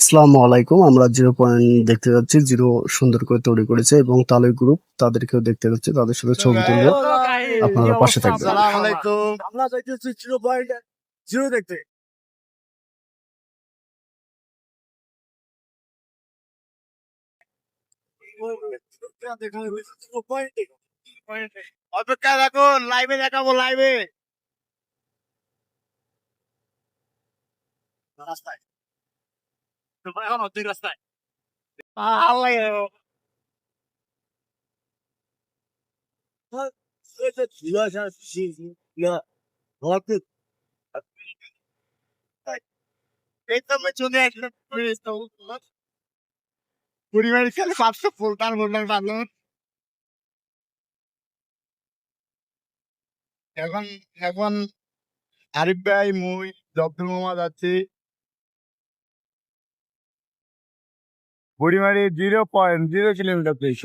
আসসালামু আলাইকুম। আমরা জিরো পয়েন্ট দেখতে যাচ্ছি জিরো সুন্দর করে তৈরি করেছে এবং তালই গ্রুপ তাদেরকেও দেখতে যাচ্ছি তাদের সাথে ছবি তুলবো। আপনারা পাশে থাকবেন। আসসালামু আলাইকুম। আমরা যাইতেছি জিরো পয়েন্ট জিরো দেখতে। অপেক্ষা রাখুন লাইভে দেখাবো লাইভে রাস্তায়। তোমরা এখন অর্ধেক রাস্তায় পরিবারের ফুলটার ফুলটার পারলাম এখন এখন আরিফ ভাই মুই জব্দুল মোহাম্মদ আছি পরিমাণে zero point zero kilometre place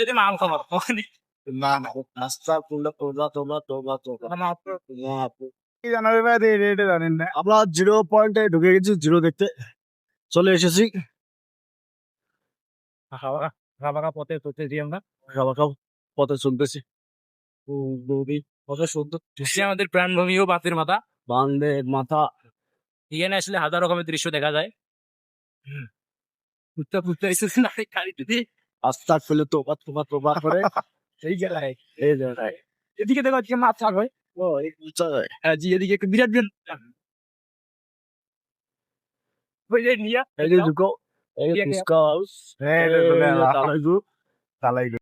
যদি মাল খাবার না না রাস্তা তোমরা তোমরা তোমরা তোমরা। তোমরা জানাবে ভাই? রেটে জানেন না। আমরা জিরো পয়েন্টে ঢুকে গেছি জিরো দেখতে। চলে এসেছি। খাবার পথে দিয়ে আমরা খাও পথে চলতেছি। নদী কত সুন্দর। আমাদের প্রাণভূমি ও বাতের মাথা। বান্ধে মাথা। এখানে আসলে হাজার রকমের দৃশ্য দেখা যায়। ফুটতে ফুটতে এসেছে না খালি যদি আস্তাক ফেলে তোবা তোবা তোবা করে। এই গেলায় এই জায়গায় এদিকে দেখো আজকে মাছ ছাড় হয়। ও এই হ্যাঁ। জি এদিকে একটা বিরাট বিরাট ওই যে নিয়া এই যে ঢুকো। এই যে হাউস হ্যাঁ এই যে তালাই গ্রুপ তালাই